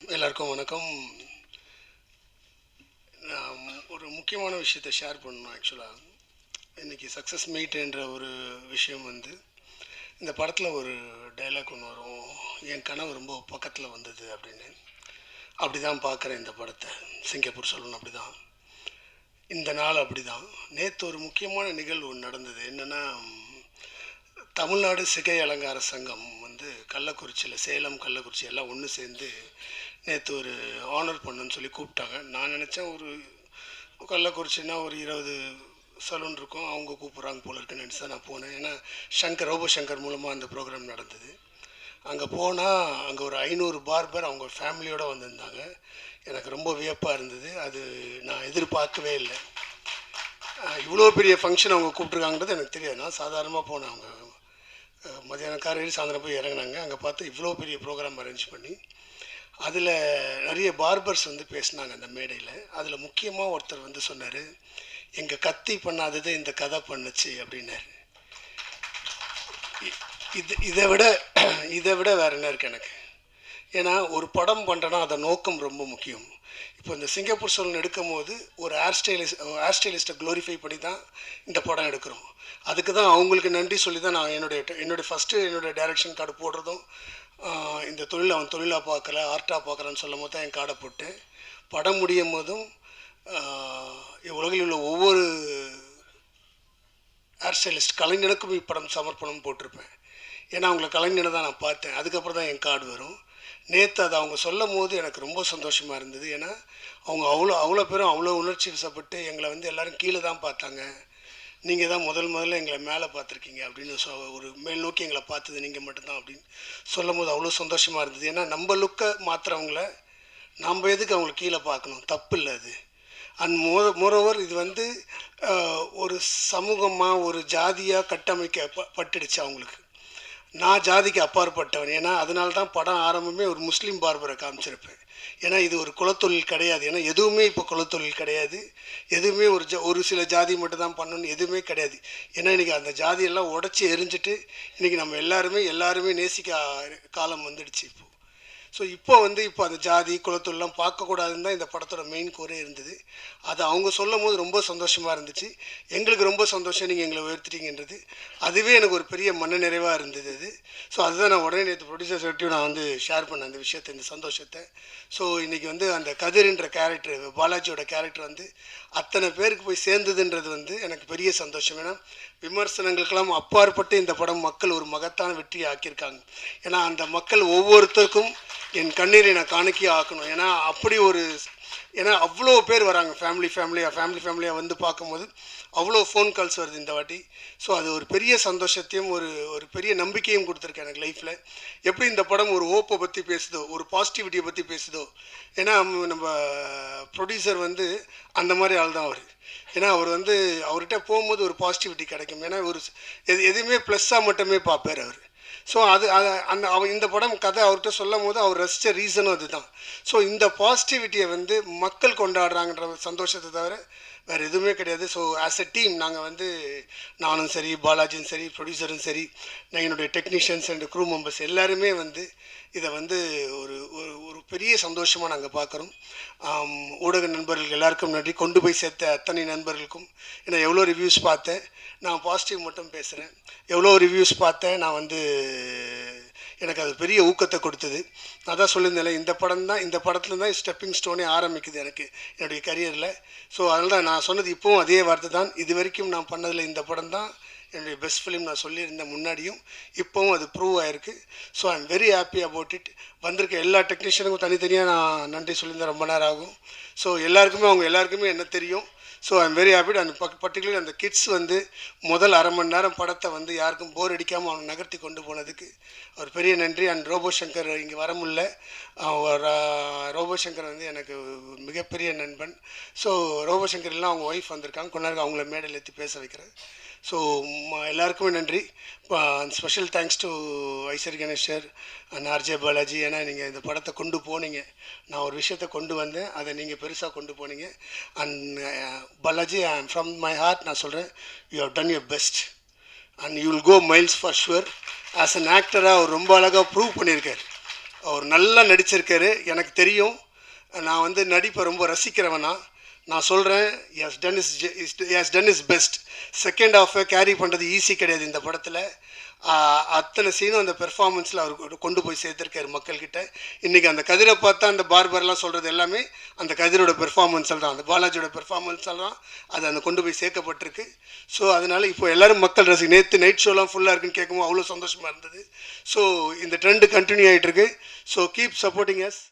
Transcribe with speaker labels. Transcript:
Speaker 1: எல்லாருக்கும் வணக்கம். நான் ஒரு முக்கியமான விஷயத்தை ஷேர் பண்ணணும் ஆக்சுவலாக இன்றைக்கி சக்ஸஸ் மீட்ன்ற ஒரு விஷயம் வந்து இந்த படத்தில் ஒரு டைலாக் ஒன்று வரும். என் கனவு ரொம்ப பக்கத்தில் வந்தது அப்படின்னு. அப்படி தான் பார்க்குறேன் இந்த படத்தை. சிங்கப்பூர் சொல்லணும் அப்படி தான் இந்த நாள் அப்படி தான் நேற்று ஒரு முக்கியமான நிகழ்வு ஒன்று நடந்தது. என்னென்னா தமிழ்நாடு சிகை அலங்கார சங்கம் வந்து கள்ளக்குறிச்சியில் சேலம் கள்ளக்குறிச்சி எல்லாம் ஒன்று சேர்ந்து நேற்று ஒரு ஆனர் பண்ணுன்னு சொல்லி கூப்பிட்டாங்க. நான் நினச்சேன் ஒரு கள்ளக்குறிச்சின்னா ஒரு இருபது சலூன் இருக்கும். அவங்க கூப்பிட்றாங்க போல இருக்குன்னு நினச்சி தான் நான் போனேன். ஏன்னா சங்கர் ரோபோ சங்கர் மூலமாக அந்த ப்ரோக்ராம் நடந்தது. அங்கே போனால் அங்கே ஒரு ஐநூறு பார்பர் அவங்க ஃபேமிலியோடு வந்திருந்தாங்க. எனக்கு ரொம்ப வியப்பாக இருந்தது. அது நான் எதிர்பார்க்கவே இல்லை. இவ்வளோ பெரிய ஃபங்க்ஷன் அவங்க கூப்பிட்ருக்காங்கன்றது எனக்கு தெரியாது. நான் சாதாரணமாக போனேன் அவங்க மதியானம் காரையில் சாயந்தரம் போய் இறங்குனாங்க. அங்கே பார்த்து இவ்வளோ பெரிய ப்ரோக்ராம் அரேஞ்ச் பண்ணி அதில் நிறைய பார்பர்ஸ் வந்து பேசினாங்க அந்த மேடையில். அதில் முக்கியமாக ஒருத்தர் வந்து சொன்னார் எங்கள் கத்தி பண்ணாதது இந்த கதை பண்ணுச்சு அப்படின்னாரு. இது இதை விட இதை விட வேற என்ன இருக்கு எனக்கு? ஏன்னா ஒரு படம் பண்ணுறேன்னா அதை நோக்கம் ரொம்ப முக்கியம். இப்போ இந்த சிங்கப்பூர் சூழல் எடுக்கும் போது ஒரு ஹேர் ஸ்டைலிஸ்ட் ஹேர் ஸ்டைலிஸ்ட்டை க்ளோரிஃபை பண்ணி தான் இந்த படம் எடுக்கிறோம். அதுக்கு தான் அவங்களுக்கு நன்றி சொல்லி தான் நான் என்னுடைய என்னுடைய ஃபஸ்ட்டு என்னுடைய டைரக்ஷன் கார்டு போடுறதும் இந்த தொழில் அவன் தொழிலாக பார்க்கல ஆர்ட்டாக பார்க்குறான்னு சொல்லும் போது தான் என் கார்டை போட்டேன். படம் முடியும் போதும் உலகில் உள்ள ஒவ்வொரு ஹேர் ஸ்டைலிஸ்ட் கலைஞனுக்கும் இப்படம் சமர்ப்பணம் போட்டிருப்பேன். ஏன்னா அவங்கள கலைஞனை தான் நான் பார்த்தேன். அதுக்கப்புறம் தான் என் கார்டு வரும். நேற்று அதை அவங்க சொல்லும் போது எனக்கு ரொம்ப சந்தோஷமாக இருந்தது. ஏன்னா அவங்க அவ்வளோ அவ்வளோ பேரும் அவ்வளோ உணர்ச்சி வசப்பட்டு எங்களை வந்து எல்லோரும் கீழே தான் பார்த்தாங்க. நீங்கள் தான் முதல் முதல்ல எங்களை மேலே பார்த்துருக்கீங்க அப்படின்னு சொ ஒரு மேல் நோக்கி எங்களை பார்த்தது நீங்கள் மட்டும்தான் அப்படின்னு சொல்லும் போது அவ்வளோ சந்தோஷமாக இருந்தது. ஏன்னா நம்ம லுக்கை மாற்றுறவங்கள நம்ம எதுக்கு அவங்கள கீழே பார்க்கணும்? தப்பு இல்லை அது. அண்ட் மோ மோரோவர் இது வந்து ஒரு சமூகமாக ஒரு ஜாதியாக கட்டமைக்க ப- பட்டுடுச்சு அவங்களுக்கு. நான் ஜாதிக்கு அப்பாற்பட்டவன். ஏன்னா அதனால தான் படம் ஆரம்பமே ஒரு முஸ்லீம் பார்பரை காமிச்சிருப்பேன். ஏன்னா இது ஒரு குலத்தொழில் கிடையாது. ஏன்னா எதுவுமே இப்போ குலத்தொழில் கிடையாது. எதுவுமே ஒரு ஜ ஒரு சில ஜாதி மட்டும் தான் பண்ணணும்னு எதுவுமே கிடையாது. ஏன்னா இன்றைக்கி அந்த ஜாதியெல்லாம் உடச்சி எரிஞ்சிட்டு இன்றைக்கி நம்ம எல்லாருமே எல்லாருமே நேசிக்க காலம் வந்துடுச்சு இப்போ. ஸோ இப்போ வந்து இப்போ அந்த ஜாதி குலத்தொல்லாம் பார்க்கக்கூடாதுன்னு தான் இந்த படத்தோட மெயின் கோரே இருந்தது. அது அவங்க சொல்லும் போது ரொம்ப சந்தோஷமாக இருந்துச்சு. எங்களுக்கு ரொம்ப சந்தோஷம் நீங்கள் எங்களை உயர்த்திட்டீங்கன்றது. அதுவே எனக்கு ஒரு பெரிய மன நிறைவாக இருந்தது அது. ஸோ அதுதான் நான் உடனே நேற்று ப்ரொடியூசர் நான் வந்து ஷேர் பண்ணேன் அந்த விஷயத்தை இந்த சந்தோஷத்தை. ஸோ இன்றைக்கி வந்து அந்த கதிர்ன்ற கேரக்டர் பாலாஜியோட கேரக்டர் வந்து அத்தனை பேருக்கு போய் சேர்ந்ததுன்றது வந்து எனக்கு பெரிய சந்தோஷம். ஏன்னா விமர்சனங்களுக்கெல்லாம் அப்பாற்பட்டு இந்த படம் மக்கள் ஒரு மகத்தான வெற்றியை ஆக்கியிருக்காங்க. ஏன்னா அந்த மக்கள் ஒவ்வொருத்தருக்கும் என் கண்ணீரை நான் காணிக்கையாக ஆக்கணும். ஏன்னா அப்படி ஒரு ஏன்னா அவ்வளோ பேர் வராங்க. ஃபேமிலி ஃபேமிலியாக ஃபேமிலி ஃபேமிலியாக வந்து பார்க்கும்போது அவ்வளோ ஃபோன் கால்ஸ் வருது இந்த வாட்டி. ஸோ அது ஒரு பெரிய சந்தோஷத்தையும் ஒரு ஒரு பெரிய நம்பிக்கையும் கொடுத்துருக்கேன் எனக்கு லைஃப்பில் எப்படி இந்த படம் ஒரு ஓப்பை பற்றி பேசுதோ ஒரு பாசிட்டிவிட்டியை பற்றி பேசுதோ ஏன்னா நம்ம ப்ரொடியூசர் வந்து அந்த மாதிரி ஆள் தான் அவர். ஏன்னா அவர் வந்து அவர்கிட்ட போகும்போது ஒரு பாசிட்டிவிட்டி கிடைக்கும். ஏன்னா ஒரு எது எதுவுமே ப்ளஸ்ஸாக மட்டுமே பார்ப்பார் அவர். ஸோ அது அது அந்த அவர் இந்த படம் கதை அவர்கிட்ட சொல்லும் போது அவர் ரசித்த ரீசனும் அதுதான். ஸோ இந்த பாசிட்டிவிட்டியை வந்து மக்கள் கொண்டாடுறாங்கன்ற சந்தோஷத்தை தவிர வேறு எதுவுமே கிடையாது. ஸோ ஆஸ் எ டீம் நாங்கள் வந்து நானும் சரி பாலாஜியும் சரி ப்ரொடியூசரும் சரி நான் என்னுடைய டெக்னீஷியன்ஸ் அண்ட் க்ரூ மெம்பர்ஸ் எல்லாருமே வந்து இதை வந்து ஒரு ஒரு ஒரு பெரிய சந்தோஷமாக நாங்கள் பார்க்குறோம் ஊடக நண்பர்கள் எல்லாருக்கும் நன்றி. கொண்டு போய் சேர்த்த அத்தனை நண்பர்களுக்கும் ஏன்னா எவ்வளோ ரிவ்யூஸ் பார்த்தேன். நான் பாசிட்டிவ் மட்டும் பேசுகிறேன் எவ்வளோ ரிவ்யூஸ் பார்த்தேன். நான் வந்து எனக்கு அது பெரிய ஊக்கத்தை கொடுத்தது. நான் தான் சொல்லியிருந்தேன் இந்த படம் தான் இந்த படத்தில் தான் ஸ்டெப்பிங் ஸ்டோனே ஆரம்பிக்குது எனக்கு என்னுடைய கரியரில் ஸோ அதனால தான் நான் சொன்னது இப்போவும் அதே வார்த்தை தான். இது வரைக்கும் நான் பண்ணதில் இந்த படம் தான் என்னுடைய பெஸ்ட் ஃபிலிம் நான் சொல்லியிருந்தேன் முன்னாடியும் இப்போவும் அது ப்ரூவ் ஆயிருக்கு. So I am very happy about it வந்திருக்க எல்லா டெக்னீஷியனுக்கும் தனித்தனியாக நான் நன்றி சொல்லியிருந்தேன் ரொம்ப நேரம் ஆகும். ஸோ எல்லாருக்குமே அவங்க எல்லாருக்குமே என்ன தெரியும் ஸோ ஐம் வெரி ஹாப்பி அந்த பர்டிகுலர் அந்த கிட்ஸ் வந்து முதல் அரை மணி நேரம் படத்தை வந்து யாருக்கும் போர் அடிக்காமல் அவனை நகர்த்தி கொண்டு போனதுக்கு ஒரு பெரிய நன்றி. அண்ட் ரோபோ சங்கர் இங்கே வர முடியல. ரோபோ சங்கர் வந்து எனக்கு மிகப்பெரிய நண்பன். ஸோ ரோபோ சங்கர் எல்லாம் அவங்க ஒய்ஃப் வந்திருக்காங்க. கொண்டாருக்கு அவங்கள மேடையில் ஏற்றி பேச வைக்கிறேன். ஸோ எல்லாருக்குமே நன்றி. Special thanks to Isari Ganesh and RJ Balaji. ஏன்னா நீங்கள் இந்த படத்தை கொண்டு போனீங்க. நான் ஒரு விஷயத்தை கொண்டு வந்தேன். அதை நீங்கள் பெருசாக கொண்டு போனீங்க. And Balaji I from my heart நான் சொல்கிறேன் you have done your best and you will go miles for sure as an ஆக்டராக அவர் ரொம்ப அழகாக ப்ரூவ் பண்ணியிருக்கார். அவர் நல்லா நடிச்சிருக்காரு. எனக்கு தெரியும். நான் வந்து நடிப்பை ரொம்ப ரசிக்கிறவனா. நான் சொல்கிறேன் yes done is yes done is best second ஹாஃபை carry பண்ணுறது ஈஸி கிடையாது இந்த படத்தில். அத்தனை சீனும் அந்த பெர்ஃபார்மன்ஸில் அவர் கொண்டு- கொண்டு போய் சேர்த்துருக்காரு மக்கள்கிட்ட. இன்றைக்கி அந்த கதிரை பார்த்தா அந்த பார்பர்லாம் சொல்கிறது எல்லாமே அந்த கதிரோட பெர்ஃபார்மன்ஸில் தான் அந்த பாலாஜியோட பெர்ஃபார்மன்ஸில் தான் அது அந்த கொண்டு போய் சேர்க்கப்பட்டிருக்கு. ஸோ அதனால் இப்போ எல்லாரும் மக்கள் ரசி நேற்று நைட் ஷோலாம் ஃபுல்லாக இருக்குன்னு கேட்கும்போது அவ்வளோ சந்தோஷமாக இருந்தது. ஸோ இந்த ட்ரெண்டு கண்டினியூ ஆகிட்டுருக்கு ஸோ கீப் சப்போர்ட்டிங் எஸ்